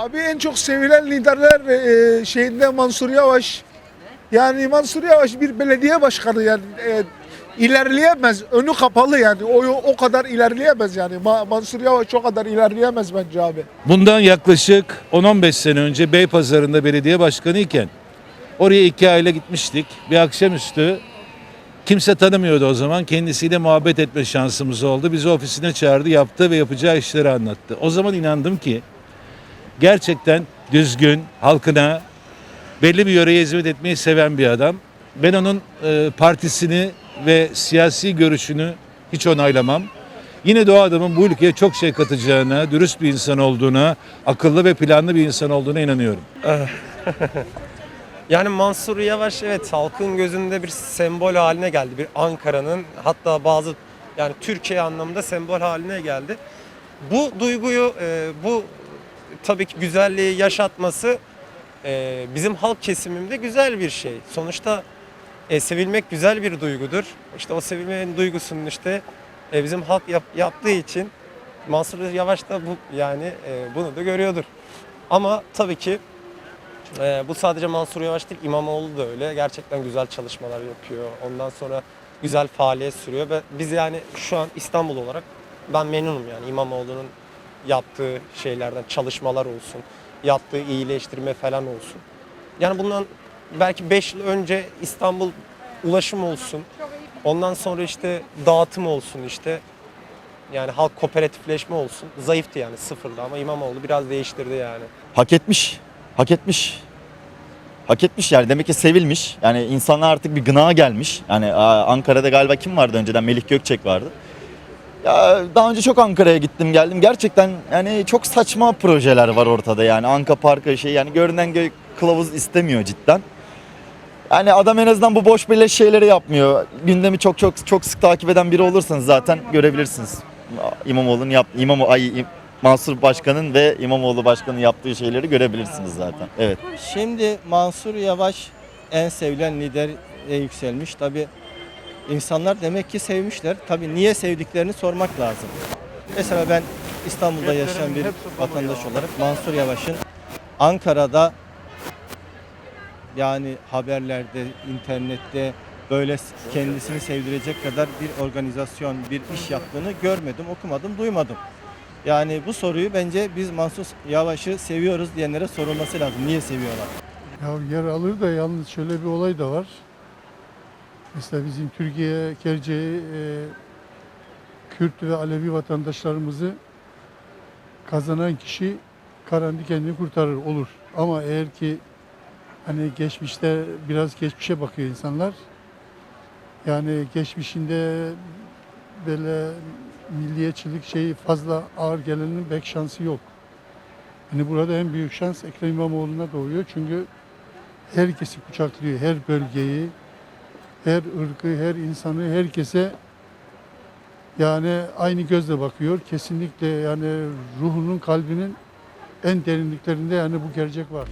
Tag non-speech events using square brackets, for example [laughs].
Abi en çok sevilen liderler e, şeyinde Mansur Yavaş. Yani Mansur Yavaş bir belediye başkanı yani e, ilerleyemez. Önü kapalı yani. O o kadar ilerleyemez yani. Ma- Mansur Yavaş o kadar ilerleyemez bence abi. Bundan yaklaşık 10-15 sene önce Beypazarı'nda belediye başkanı iken oraya iki aile gitmiştik. Bir akşamüstü kimse tanımıyordu o zaman. Kendisiyle muhabbet etme şansımız oldu. Bizi ofisine çağırdı, yaptığı ve yapacağı işleri anlattı. O zaman inandım ki gerçekten düzgün, halkına belli bir yöreye hizmet etmeyi seven bir adam. Ben onun e, partisini ve siyasi görüşünü hiç onaylamam. Yine de o adamın bu ülkeye çok şey katacağına, dürüst bir insan olduğuna, akıllı ve planlı bir insan olduğuna inanıyorum. [laughs] Yani Mansur Yavaş evet halkın gözünde bir sembol haline geldi. Bir Ankara'nın hatta bazı yani Türkiye anlamında sembol haline geldi. Bu duyguyu, e, bu tabii ki güzelliği yaşatması e, bizim halk kesiminde güzel bir şey. Sonuçta e, sevilmek güzel bir duygudur. İşte o sevilmenin duygusunun işte e, bizim halk yap- yaptığı için Mansur Yavaş da bu yani e, bunu da görüyordur. Ama tabii ki ee, bu sadece Mansur Yavaş değil, İmamoğlu da öyle. Gerçekten güzel çalışmalar yapıyor. Ondan sonra güzel faaliyet sürüyor ve biz yani şu an İstanbul olarak ben memnunum yani İmamoğlu'nun yaptığı şeylerden, çalışmalar olsun, yaptığı iyileştirme falan olsun. Yani bundan belki 5 yıl önce İstanbul ulaşım olsun. Ondan sonra işte dağıtım olsun işte. Yani halk kooperatifleşme olsun. Zayıftı yani sıfırdı ama İmamoğlu biraz değiştirdi yani. hak etmiş. Hak etmiş. Hak etmiş yani demek ki sevilmiş. Yani insanlar artık bir gına gelmiş. Yani Ankara'da galiba kim vardı önceden? Melih Gökçek vardı. Ya daha önce çok Ankara'ya gittim geldim. Gerçekten yani çok saçma projeler var ortada yani. Anka Parkı şey yani görünen göy kılavuz istemiyor cidden. Yani adam en azından bu boş beleş şeyleri yapmıyor. Gündemi çok çok çok sık takip eden biri olursanız zaten görebilirsiniz. İmamoğlu'nun yap İmam ay Mansur Başkan'ın ve İmamoğlu Başkan'ın yaptığı şeyleri görebilirsiniz zaten. Evet. Şimdi Mansur Yavaş en sevilen lidere yükselmiş. Tabi insanlar demek ki sevmişler. Tabi niye sevdiklerini sormak lazım. Mesela ben İstanbul'da yaşayan bir vatandaş olarak Mansur Yavaş'ın Ankara'da yani haberlerde, internette böyle kendisini sevdirecek kadar bir organizasyon, bir iş yaptığını görmedim, okumadım, duymadım. Yani bu soruyu bence biz Mansur Yavaş'ı seviyoruz diyenlere sorulması lazım. Niye seviyorlar? Ya yer alır da yalnız şöyle bir olay da var. Mesela bizim Türkiye Kerce'yi e, Kürt ve Alevi vatandaşlarımızı kazanan kişi Karandi kendini kurtarır olur. Ama eğer ki hani geçmişte biraz geçmişe bakıyor insanlar. Yani geçmişinde böyle milliyetçilik şeyi fazla ağır gelenin pek şansı yok. Hani burada en büyük şans Ekrem İmamoğlu'na doğuyor. Çünkü herkesi kucaklıyor. Her bölgeyi, her ırkı, her insanı, herkese yani aynı gözle bakıyor. Kesinlikle yani ruhunun, kalbinin en derinliklerinde yani bu gerçek var.